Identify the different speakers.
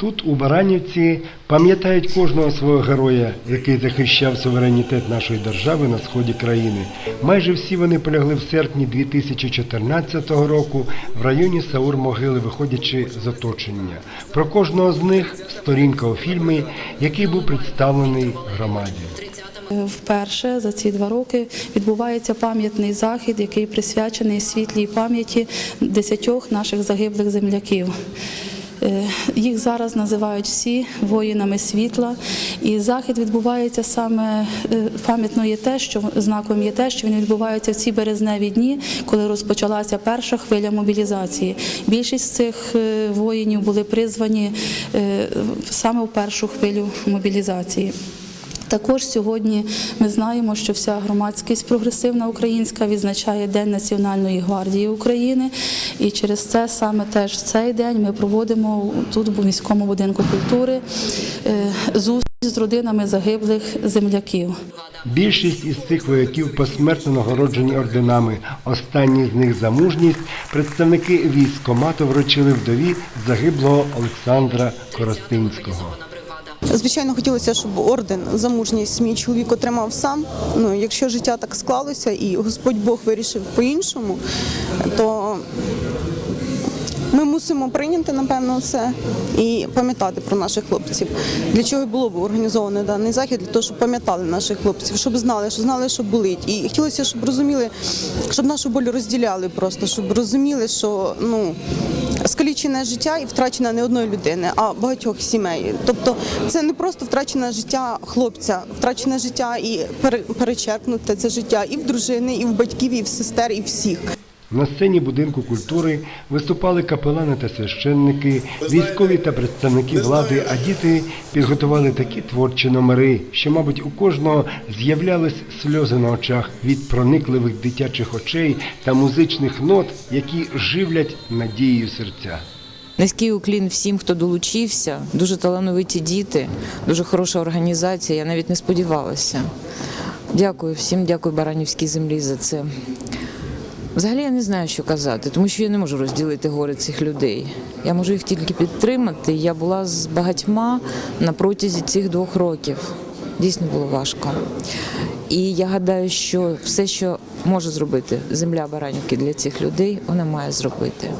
Speaker 1: Тут, у Баранівці, пам'ятають кожного свого героя, який захищав суверенітет нашої держави на сході країни. Майже всі вони полягли в серпні 2014 року в районі Саур-Могили, виходячи з оточення. Про кожного з них сторінка у фільмі, який був представлений громаді.
Speaker 2: Вперше за ці два роки відбувається пам'ятний захід, який присвячений світлій пам'яті десятьох наших загиблих земляків. Е, Їх зараз називають всі воїнами світла, і захід відбувається саме е, пам'ятно є те, що знаком є те, що він відбувається в ці березневі дні, коли розпочалася перша хвиля мобілізації. Більшість цих е, воїнів були призвані саме в першу хвилю мобілізації. Також сьогодні ми знаємо, що вся громадськість прогресивна українська відзначає День Національної гвардії України, і через це саме теж в цей день ми проводимо тут у міському будинку культури е, зустріч з родинами загиблих земляків.
Speaker 1: Більшість із цих вояків посмертно нагороджені орденами. Останні з них за мужність представники військкомату вручили вдові загиблого Олександра Коростинського.
Speaker 3: Звичайно, хотілося, щоб орден за мужність мій чоловік отримав сам. Ну, якщо життя так склалося і Господь Бог вирішив по-іншому, то ми мусимо прийняти, напевно, це і пам'ятати про наших хлопців. Для чого було б організований даний захід? Для того, щоб пам'ятали наших хлопців, щоб знали, що знали, що болить. І хотілося, щоб розуміли, щоб нашу боль розділяли просто, щоб розуміли, що ну. Скалічене життя і втрачена не одної людини, а багатьох сімей. Тобто це не просто втрачене життя хлопця, втрачене життя і пере- перечеркнуте це життя і в дружини, і в батьків, і в сестер, і всіх.
Speaker 1: На сцені будинку культури виступали капелани та священники, військові та представники влади, а діти підготували такі творчі номери, що, мабуть, у кожного з'являлись сльози на очах від проникливих дитячих очей та музичних нот, які живлять надією серця.
Speaker 4: Низький уклін всім, хто долучився. Дуже талановиті діти, дуже хороша організація. Я навіть не сподівалася. Дякую всім, дякую Баранівській землі за це. Взагалі я не знаю, що казати, тому що я не можу розділити горе цих людей. Я можу їх тільки підтримати. Я була з багатьма на протязі цих двох років. Дійсно було важко. І я гадаю, що все, що може зробити земля Баранівки для цих людей, вона має зробити.